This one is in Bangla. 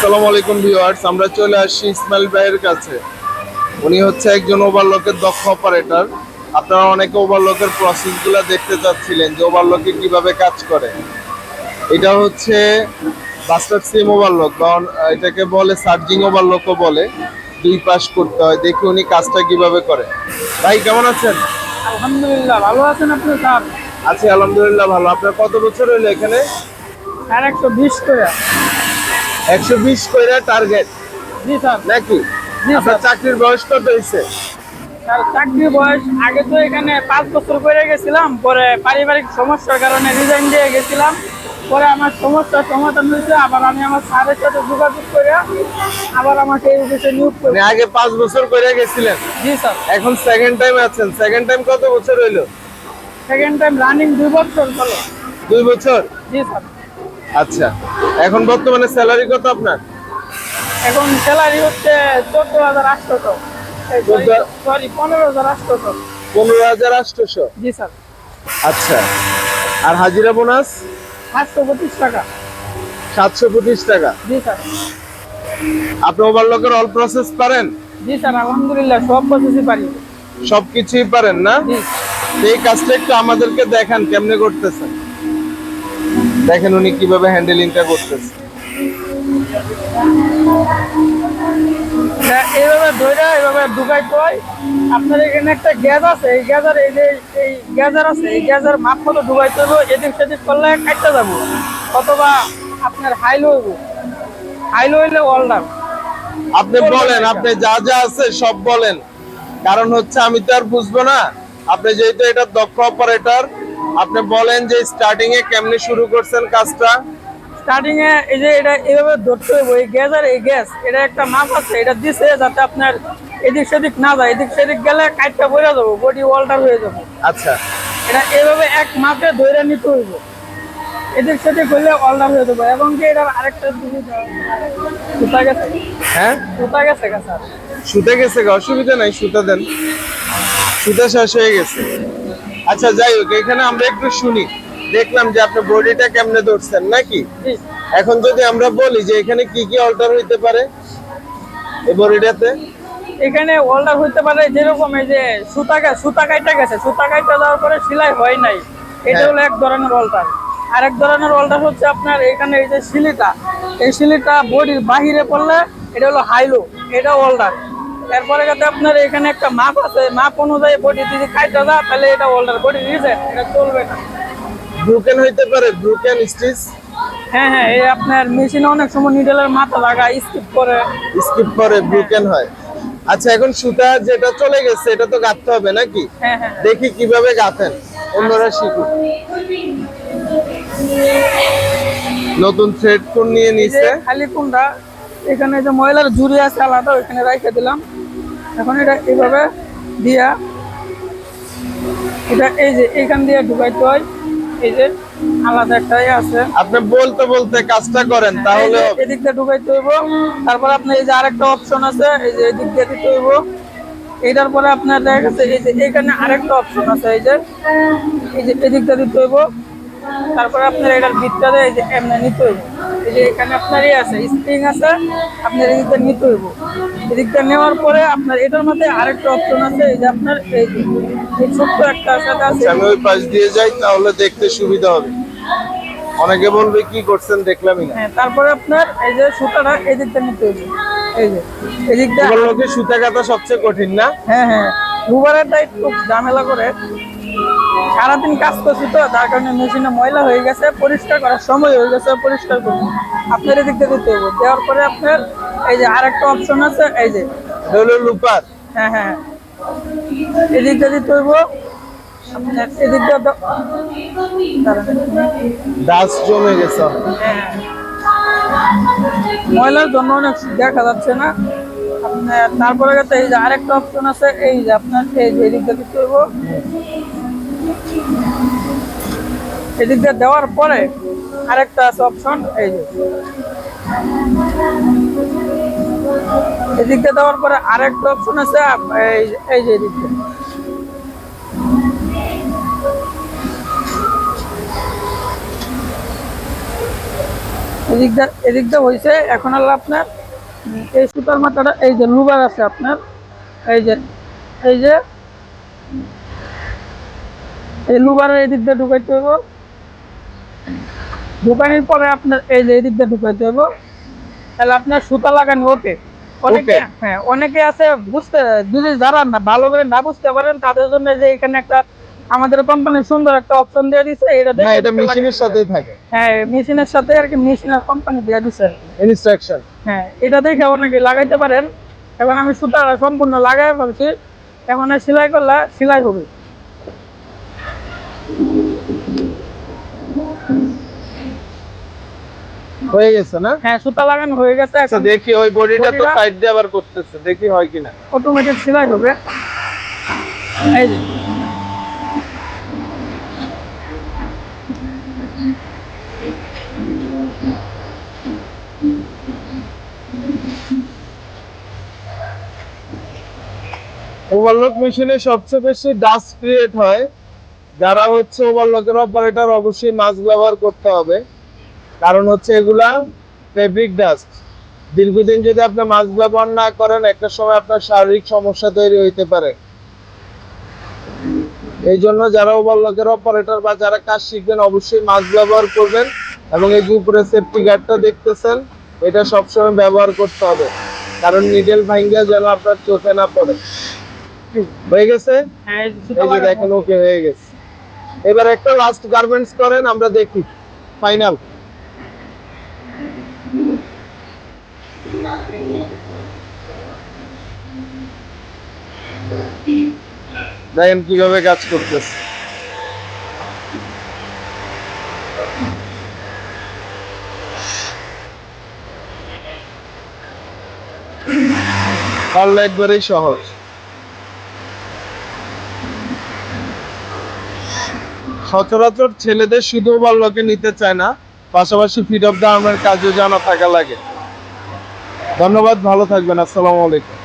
আসসালামু আলাইকুম ভিউয়ার্স আমরা চলে আসছি ইসমাইল ভাইয়ের কাছে। উনি হচ্ছে একজন ওভারলকের দক্ষ অপারেটর আপনারা অনেকে ওভারলকের প্রসেসগুলো দেখতে চাচ্ছিলেন যে ওভারলকে কীভাবে কাজ করে। এটা হচ্ছে বাস্টার সিম ওভারলক বা এটাকে বলে সার্জিং ওভারলকও বলে। দুই পাশ করতে হয় দেখি উনি কাজটা কীভাবে করে। ভাই কেমন আছেন? আলহামদুলিল্লাহ ভালো আছেন আপনি স্যার? আছি আলহামদুলিল্লাহ ভালো। আপনার কত বছর হইল এখানে? আর একশো বিশ করে। একশো বিশ কইরা টার্গেট জি স্যার। নাকি? আপনার স্যার। চাকরির বয়স কত হয়েছে? স্যার চাকরির বয়স আগে তো এখানে পাঁচ বছর করে গেছিলাম পরে পারিবারিক সমস্যার কারণে রিজাইন দিয়ে গেছিলাম। পরে আমার সমস্যার সমাধান হয়েছে আবার আমি আমার স্যারের সাথে যোগাযোগ করে আবার আমাকে এই অফিসে নিয়োগ করে আগে পাঁচ বছর করে গেছিলেন। জি স্যার। এখন সেকেন্ড টাইম আছেন। সেকেন্ড টাইম কত বছর হইল? সেকেন্ড টাইম রানিং দুই বছর চলো দুই বছর? জি স্যার। আচ্ছা এখন বর্তমানে স্যালারি কত আপনার? এখন স্যালারি হচ্ছে চোদ্দ হাজার চোদ্দ- সরি পনেরো হাজার আটশোশো পনেরো হাজার আটশোশো জি স্যার। আচ্ছা আর হাজিরা বোনাস? সাতশো পঁচিশ টাকা। সাতশো পঁচিশ টাকা। জি স্যার। আপনি ওভারলকের অল প্রসেস পারেন? জি স্যার আলহামদুলিল্লাহ সব প্রসেসই পারি। সবকিছুই পারেন না? এই কাজটা একটু আমাদেরকে দেখান কেমনে করতেছেন? দেখেন উনি কীভাবে হ্যান্ডেলিংটা করতেছে। এইভাবে ধরে এইভাবে ঢুকাই কয় আপনার এখানে একটা গ্যাস আছে এই গ্যাসের এই যে এই গ্যাজার আছে এই গ্যাসের মাপ মতো ঢুকাই করব এদিক সেদিক করলে কাটতে যাব অথবা আপনার হাইলো হইব। হাইলো হইলে অলডার আপনি বলেন আপনি যা যা আছে সব বলেন। কারণ হচ্ছে আমি তো আর বুঝব না আপনি যেহেতু এটা দক্ষ অপারেটর আপনি বলেন যে স্টার্টিং এ কেমনে শুরু করছেন কাজটা? স্টার্টিং এ এই যে এটা এইভাবে ধরতে হবে এই গ্যাস আর এই গ্যাস এটা একটা মাপ আছে এটা দিছে যাতে আপনার এদিক সেদিক না যায় এদিক সেদিক গেলে কাটটা পড়ে যাব বডি অলটার হয়ে যাব। আচ্ছা। এটা এইভাবে এক মাপে ধরে নিতে হইব। এদিক সেদিক হইলে অলটার হয়ে যাবে এবং কি এটার আরেকটা সুতা গেছে? হ্যাঁ? সুতা গেছে গা স্যার। শুতে গেছে গা, অসুবিধা নাই সুতা দেন। সুতা শেষ হয়ে গেছে। আচ্ছা যাই হোক এখানে আমরা একটু শুনি। দেখলাম যে আপনি বডিটা কেমনে ধরছেন নাকি? এখন যদি আমরা বলি যে এখানে কি কি অল্টার হইতে পারে এই বডিটাতে? এখানে অলটার হইতে পারে যেরকম এই যে সুতা সুতা কাইটা গেছে। সুতা কাইটা যাওয়ার পরে সেলাই হয় নাই। এটা হ্যাঁ। হলো এক ধরনের অলটার। আর এক ধরনের অলটার হচ্ছে আপনার এখানে এই যে সিলিটা এই সিলিটা বডির বাহিরে পড়লে এটা হলো হাইলো। এটা অলটার। এরপরে যাতে আপনার এখানে একটা মাপ আছে মাপ অনুযায়ী বডি যদি কাইটা যায় তাহলে এটা অলটার বডি রিজেক্ট এটা চলবে না। ব্রুকেন হইতে পারে ব্রুকেন স্টিচ হ্যাঁ হ্যাঁ এই আপনার মেশিনে অনেক সময় নিডেলের মাথা লাগায় স্কিপ করে। স্কিপ করে ব্রুকেন হয়। আচ্ছা এখন সুতা যেটা চলে গেছে এটা তো গাঁথতে হবে নাকি? হ্যাঁ হ্যাঁ। দেখি কীভাবে গাঁথেন। অন্যরা শিখুক। নতুন থ্রেড কোন নিয়ে যে নিছে? খালি কোনটা? এখানে যে ময়লার ঝুড়ি আছে আলাদা ওইখানে রেখে দিলাম। এখন এটা এইভাবে দিয়া এটা এই যে এইখান দিয়ে ঢুকাইতে হয়। এই যে আলাদা একটাই আছে। আপনি বলতে বলতে কাজটা করেন তাহলে এই যে হবে। এদিক দিয়ে ঢুকাইতে হইব। তারপর আপনার এই যে আরেকটা অপশন আছে এই যে এদিক দিয়ে দিতে হইব। এটার পরে আপনার দেখা গেছে এই যে এখানে আরেকটা অপশন আছে এই যে এই যে এদিক দিয়ে দিতে হইব। তারপরে আপনার এটার ভিতরে এই যে এমনি নিতে হইব। এই যে এখানে আপনার ইয়ে আছে স্প্রিং আছে আপনার এদিক দিয়ে নিতে হইব। এদিক নেওয়ার পরে আপনার এটার মধ্যে আরেকটা অপশন আছে এই যে আপনার এই এই ছোট্ট একটা আছে। আমি ওই পাশ দিয়ে যাই তাহলে দেখতে সুবিধা হবে। অনেকে বলবে কি করছেন? দেখলামই না। হ্যাঁ তারপরে আপনার এই যে সুতাটা এই দিক দিয়ে নিতে হইব। এই যে এবার লোকে সুতা কাটা সবচেয়ে কঠিন না? হ্যাঁ হ্যাঁ। রুবারেরটা একটু ঝামেলা করে। সারাদিন কাজ করছি তো যার কারণে মেশিনে ময়লা হয়ে গেছে পরিষ্কার করার সময় হয়ে গেছে পরিষ্কার করব আপনার এদিক দিয়ে দিতে হবে। দেওয়ার পরে আপনার এই যে আরেকটা অপশন আছে এই যে হলো লুপার হ্যাঁ হ্যাঁ এদিক দিয়ে দিতে হইব। আপনার এদিক দিয়ে দ- দাঁড়ান একটু। দাস জমে গেছে। হ্যাঁ। ময়লার জন্য অনেক দেখা যাচ্ছে না। তারপরে গেছে এই যে আরেকটা অপশন আছে, এই যে আপনার এই যে এদিক দিয়ে দিতে হইব এদিক দিয়ে দেওয়ার পরে আরেকটা আছে অপশন এই যে। এদিক দিয়ে দেওয়ার পরে আরেকটা অপশন আছে এই এই যে এদিক দিয়ে। এদিকটা এদিকটা হয়েছে, এখন হলো আপনার এই সুতার মাথাটা এই যে লুবার আছে আপনার এই যে এই যে এই লুবারের এদিক দিয়ে ঢুকাইতে হইব। ঢুকানোর পরে আপনার এই যে এদিক দিয়ে ঢুকাইতে হইব। তাহলে আপনার সুতা লাগানো ওকে অনেকে হ্যাঁ অনেকে আছে বুঝতে যদি যারা না ভালো করে না বুঝতে পারেন তাদের জন্য যে এখানে একটা আমাদের কোম্পানির সুন্দর একটা অপশন দিয়ে দিছে এটা এটা মেশিনের। সাথেই থাকে। হ্যাঁ মেশিনের সাথে আর কি মেশিনের কোম্পানি দিয়ে দিছে। ইনস্ট্রাকশন হ্যাঁ এটা দেখে অনেকে লাগাইতে পারেন। এখন আমি সুতা সম্পূর্ণ লাগাই ফেলছি। এখন সেলাই করলে সেলাই হবে। হয়ে গেছে না? হ্যাঁ সুতা লাগানো হয়ে গেছে। আচ্ছা দেখি ওই বডিটা তো সাইড দিয়ে আবার করতেছে। দেখি হয় কিনা। অটোমেটিক সেলাই হবে। এই যে। ওভারলক মেশিনে সবচেয়ে বেশি ডাস্ট ক্রিয়েট হয়। যারা হচ্ছে ওভারলকের অপারেটর অবশ্যই মাস্ক ব্যবহার করতে হবে। কারণ হচ্ছে এগুলা ফেব্রিক ডাস্ট দীর্ঘদিন যদি আপনি মাস্ক ব্যবহার না করেন, একটা সময় আপনার শারীরিক সমস্যা তৈরি হইতে পারে। এই জন্য যারা ওভারলকের অপারেটর বা যারা কাজ শিখবেন, অবশ্যই মাস্ক ব্যবহার করবেন এবং এই যে উপরে সেফটি গার্ডটা দেখতেছেন, এটা সবসময় ব্যবহার করতে হবে। কারণ নিডেল ভাঙ্গা যেন আপনার চোখে না পড়ে। হয়ে গেছে? হ্যাঁ এই দেখেন ওকে হয়ে গেছে। এবার একটা লাস্ট গার্মেন্টস করেন আমরা দেখি। ফাইনাল দেখেন কীভাবে কাজ করতেছে। পারলে একবারেই সহজ। সচরাচর ছেলেদের শুধু বাল্যকে নিতে চায় না, পাশাপাশি ফিড অফ দ্য আর্মের কাজও জানা থাকা লাগে। ধন্যবাদ, ভালো থাকবেন, আসসালামু আলাইকুম।